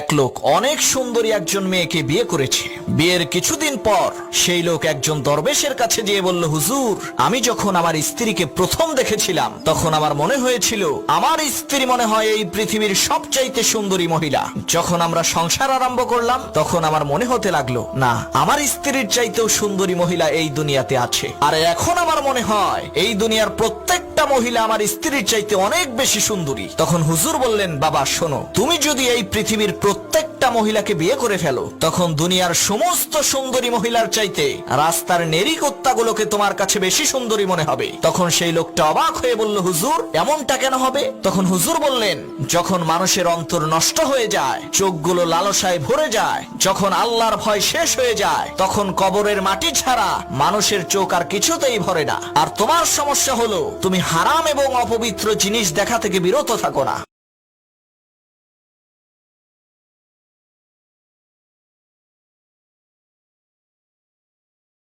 এক লোক অনেক সুন্দরী একজন মেয়েকে বিয়ে করেছে। বিয়ের কিছুদিন পর সেই লোক একজন দরবেশের কাছে যেয়ে বলল, হুজুর, আমি যখন আমার স্ত্রীকে প্রথম দেখেছিলাম, তখন আমার মনে হয়েছিল, আমার স্ত্রী মনে হয় এই পৃথিবীর সবচাইতে সুন্দরী মহিলা। যখন আমরা সংসার আরম্ভ করলাম, তখন আমার মনে হতে লাগল, না, আমার স্ত্রীর চাইতেও সুন্দরী মহিলা এই দুনিয়াতে আছে। আর এখন আমার মনে হয়, এই দুনিয়ার প্রত্যেকটা মহিলা আমার স্ত্রীর চাইতে অনেক বেশি সুন্দরী। তখন হুজুর বললেন, বাবা, শোনো, তুমি যদি এই পৃথিবীর প্রত্যেকটা মহিলাকে বিয়ে করে ফেলো। তখন দুনিয়ার সমস্ত সুন্দরী মহিলার চাইতে রাস্তার নেরি কুত্তাগুলোকে তোমার কাছে বেশি সুন্দরী মনে হবে। তখন সেই লোকটা অবাক হয়ে বলল, হুজুর, এমনটা কেন হবে? তখন হুজুর বললেন, যখন মানুষের অন্তর নষ্ট হয়ে যায়, চোখগুলো লালসায় ভরে যায়, যখন আল্লাহর ভয় শেষ হয়ে যায়, তখন কবরের মাটি ছাড়া মানুষের চোখ আর কিছুতেই ভরে না। আর তোমার সমস্যা হলো, তুমি হারাম এবং অপবিত্র জিনিস দেখা থেকে বিরত থাকো না।